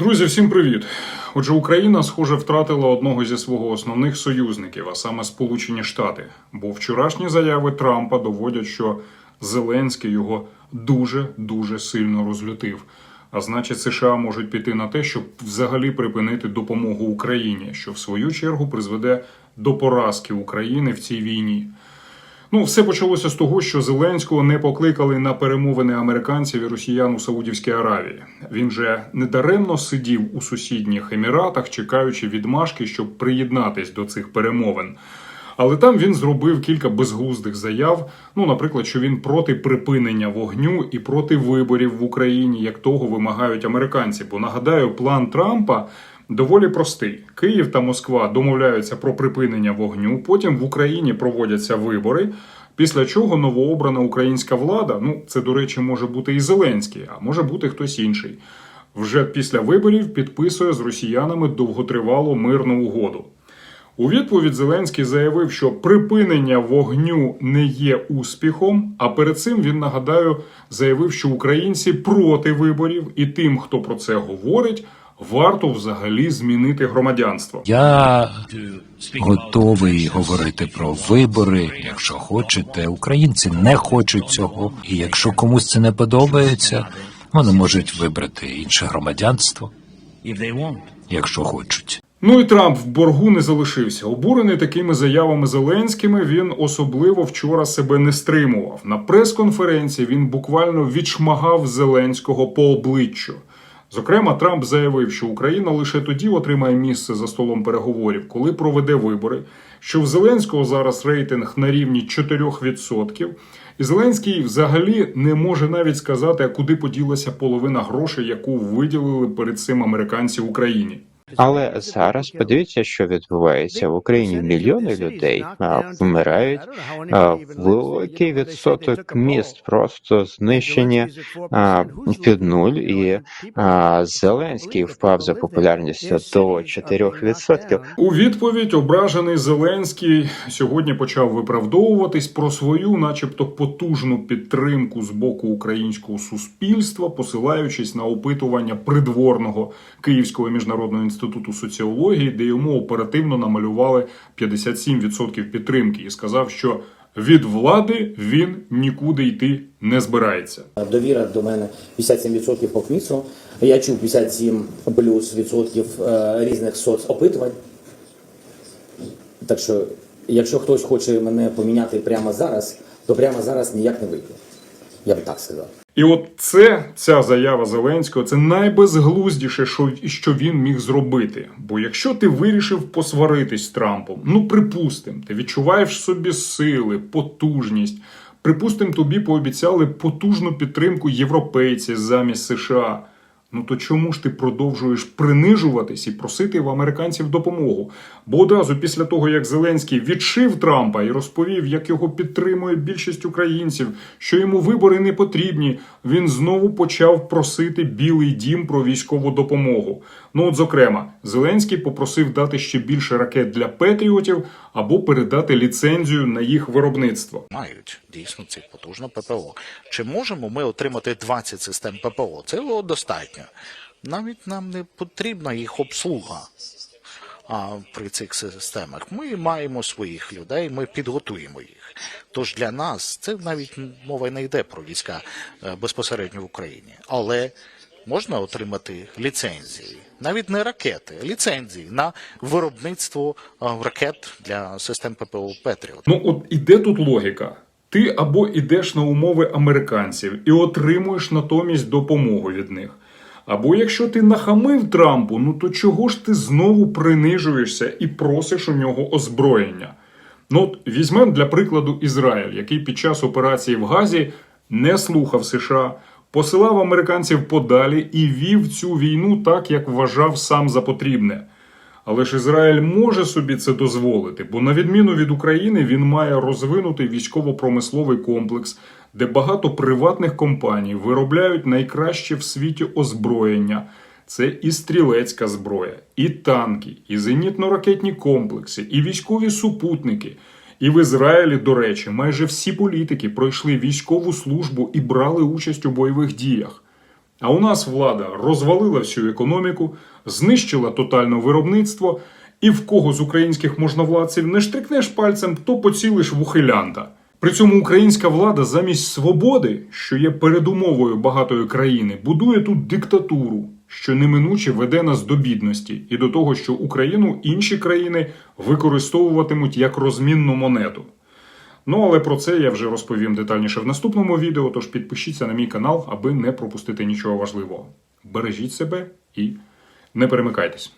Друзі, всім привіт! Отже, Україна, схоже, втратила одного зі свого основних союзників, а саме Сполучені Штати. Бо вчорашні заяви Трампа доводять, що Зеленський його дуже дуже сильно розлютив. А значить, США можуть піти на те, щоб взагалі припинити допомогу Україні, що в свою чергу призведе до поразки України в цій війні. Ну, все почалося з того, що Зеленського не покликали на перемовини американців і росіян у Саудівській Аравії. Він же недаремно сидів у сусідніх еміратах, чекаючи відмашки, щоб приєднатись до цих перемовин. Але там він зробив кілька безглуздих заяв. Ну, наприклад, що він проти припинення вогню і проти виборів в Україні, як того вимагають американці. Бо нагадаю, план Трампа доволі простий: Київ та Москва домовляються про припинення вогню. Потім в Україні проводяться вибори. Після чого новообрана українська влада, ну це до речі, може бути і Зеленський, а може бути хтось інший. Вже після виборів підписує з росіянами довготривалу мирну угоду. У відповідь Зеленський заявив, що припинення вогню не є успіхом. А перед цим він нагадаю заявив, що українці проти виборів, і тим, хто про це говорить, варто взагалі змінити громадянство. Я готовий говорити про вибори, якщо хочете. Українці не хочуть цього, і якщо комусь це не подобається, вони можуть вибрати інше громадянство, якщо хочуть. Ну і Трамп в боргу не залишився. Обурений такими заявами Зеленськими, він особливо вчора себе не стримував. На прес-конференції він буквально відшмагав Зеленського по обличчю. Зокрема, Трамп заявив, що Україна лише тоді отримає місце за столом переговорів, коли проведе вибори. Що в Зеленського зараз рейтинг на рівні 4%. І Зеленський взагалі не може навіть сказати, куди поділася половина грошей, яку виділили перед цим американці Україні. Але зараз подивіться, що відбувається в Україні. Мільйони людей вмирають. Великий відсоток міст просто знищені під нуль, і Зеленський впав за популярністю до 4%. У відповідь ображений Зеленський сьогодні почав виправдовуватись про свою, начебто, потужну підтримку з боку українського суспільства, посилаючись на опитування придворного Київського міжнародного інституту соціології, де йому оперативно намалювали 57% підтримки, і сказав, що від влади він нікуди йти не збирається. Довіра до мене 57% по КМІСу. Я чув 57 плюс відсотків е, різних соцопитувань. Так що, якщо хтось хоче мене поміняти прямо зараз, то прямо зараз ніяк не вийде. Я б так сказав. І от це ця заява Зеленського це найбезглуздіше, що, що він міг зробити. Бо якщо ти вирішив посваритись з Трампом, ну припустим, ти відчуваєш собі сили, потужність. Припустим, тобі пообіцяли потужну підтримку європейців замість США. Ну то чому ж ти продовжуєш принижуватись і просити в американців допомогу? Бо одразу після того, як Зеленський відшив Трампа і розповів, як його підтримує більшість українців, що йому вибори не потрібні, він знову почав просити Білий Дім про військову допомогу. Ну, от, зокрема, Зеленський попросив дати ще більше ракет для Петріотів або передати ліцензію на їх виробництво. мають дійсно цих потужно ППО. Чи можемо ми отримати 20 систем ППО? Цього достатньо. Навіть нам не потрібна їх обслуга. А при цих системах ми маємо своїх людей, ми підготуємо їх. Тож для нас це навіть мова не йде про війська е, безпосередньо в Україні, але можна отримати ліцензії, навіть не ракети, ліцензії на виробництво е, ракет для систем ППО Петріот. Ну, от іде тут логіка. Ти або йдеш на умови американців і отримуєш натомість допомогу від них. Або якщо ти нахамив Трампу, ну то чого ж ти знову принижуєшся і просиш у нього озброєння? Ну, от візьмемо для прикладу Ізраїль, який під час операції в Газі не слухав США, посилав американців подалі і вів цю війну так, як вважав сам за потрібне. Але ж Ізраїль може собі це дозволити, бо на відміну від України він має розвинутий військово-промисловий комплекс, де багато приватних компаній виробляють найкраще в світі озброєння. Це і стрілецька зброя, і танки, і зенітно-ракетні комплекси, і військові супутники. І в Ізраїлі, до речі, майже всі політики пройшли військову службу і брали участь у бойових діях. А у нас влада розвалила всю економіку, знищила тотально виробництво, і в кого з українських можновладців не штрикнеш пальцем, то поцілиш в ухилянта. При цьому українська влада замість свободи, що є передумовою багатої країни, будує тут диктатуру, що неминуче веде нас до бідності і до того, що Україну інші країни використовуватимуть як розмінну монету. Ну але про це я вже розповім детальніше в наступному відео. Тож підпишіться на мій канал, аби не пропустити нічого важливого. Бережіть себе і не перемикайтесь.